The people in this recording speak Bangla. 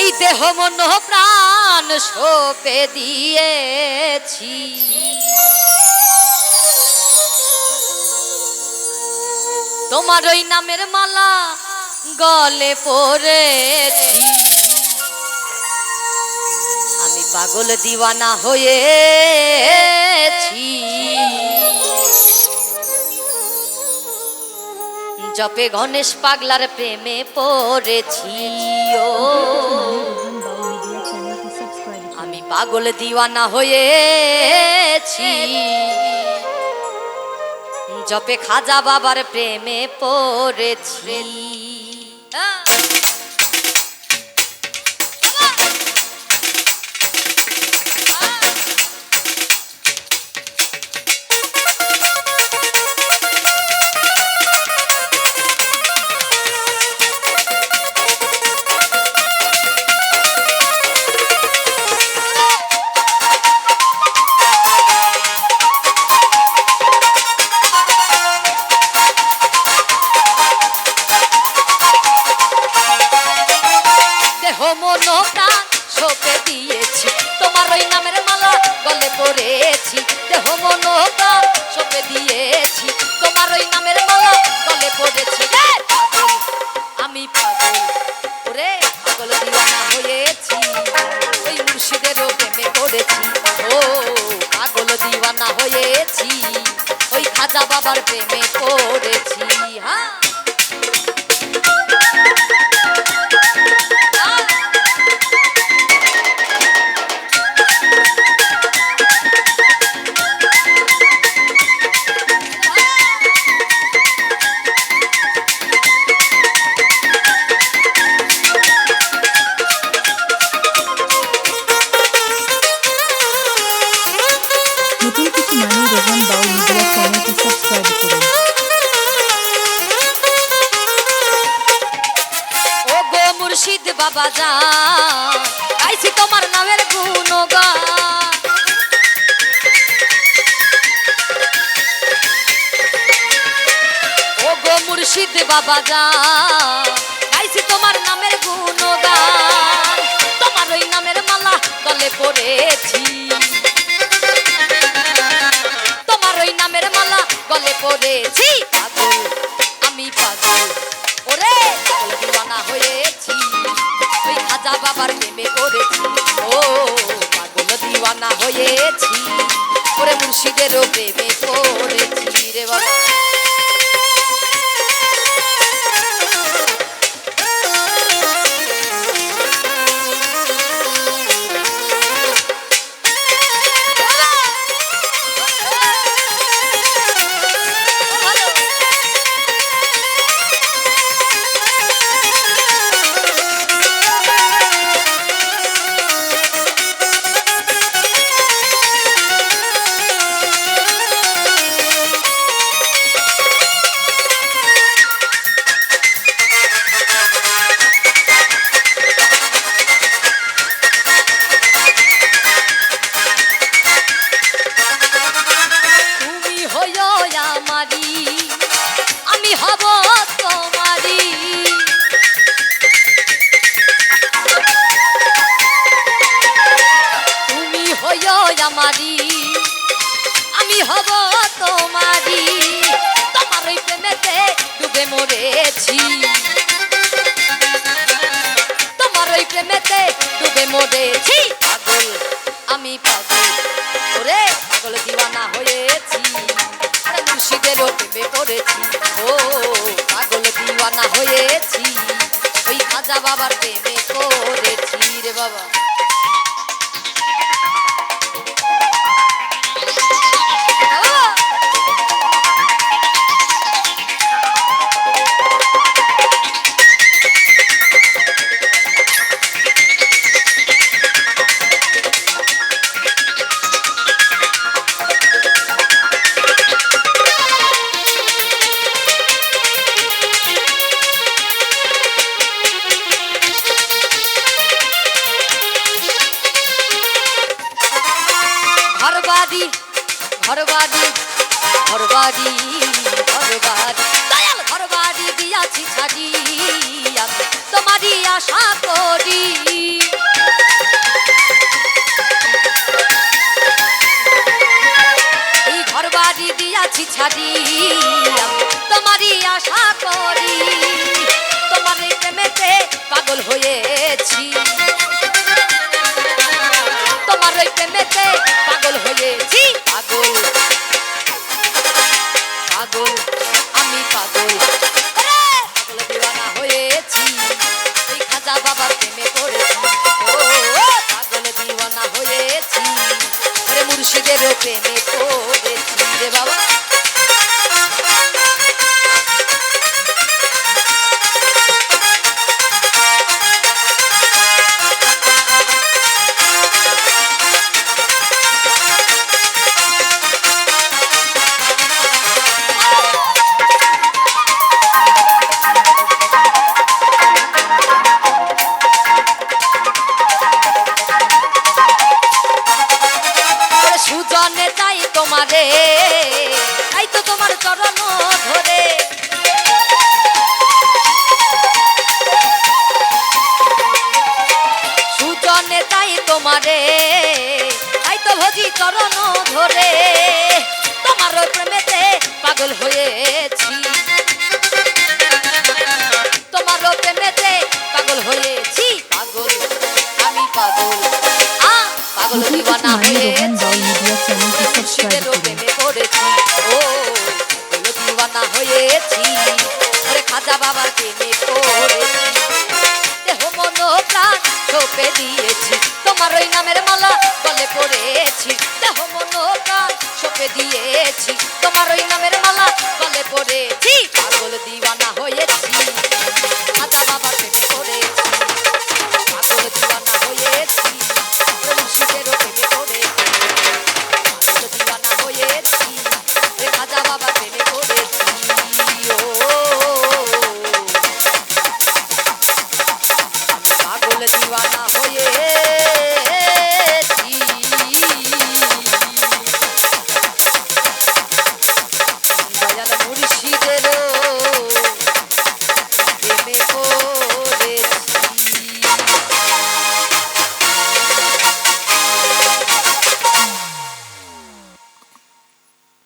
এই দেহ মন প্রাণ সোপে দিয়েছি। তোমার ওই নামের মালা গলে পড়েছি। আমি পাগল দিওয়ানা হয়েছি। জপে গণেশ পাগলার প্রেমে পড়েছি, ও। আমি পাগল দিওয়ানা হয়েছি। জপে খাজা বাবার প্রেমে পড়েছি। মন প্রাণ সোপে দিয়েছি। তোমার ওই নামের মালা গলে পড়েছি। দেহ মন প্রাণ দিয়েছি। তোমার ওই নামের মালা গলে পড়েছি। আমি পাগল। ওরে পাগল দিওয়ানা হয়েছি। প্রেমে পড়েছি। ও পাগল দিওয়ানা হয়েছি। ওই খাজা বাবার প্রেমে পড়েছি। হ্যাঁ। মানি বাউল বাবা যান গাইছি তোমার নামের গুণগান। মুর্শিদ বাবা যান গাইছি তোমার নামের গুণগান। তোমার ওই নামের মালা গলে পড়েছি। হয়েছি ওরে মুর্শিদেরও প্রেমে পড়েছি রে বাবা। আমারি আমি হব তোমারি তোমার ওই প্রেমেতে ডুবে মরেছি। তোমার ওই প্রেমেতে ডুবে মরেছি। পাগল, আমি পাগল, ওরে পাগল দিওয়ানা হয়েছি। আরে মুর্শিদেরও প্রেমে পড়েছি। ও, পাগল দিওয়ানা হয়েছি। ওই খাজা বাবার প্রেমে বাড়ি ঘর বাড়ি ঘর দয়াল ঘর দিয়াছি ছাড়ি আমি, তোমারই আশা করি। এই ঘর দিয়াছি ছাড়ি আমি, তোমারই আশা করি। তোমার প্রেমেতে পাগল হয়েছি। তোমার প্রেমেতে পাগল তোমারে। তাই তো ভজি চরণ ধরে তোমার প্রেমেতে পাগল হয়েছি। Almighty.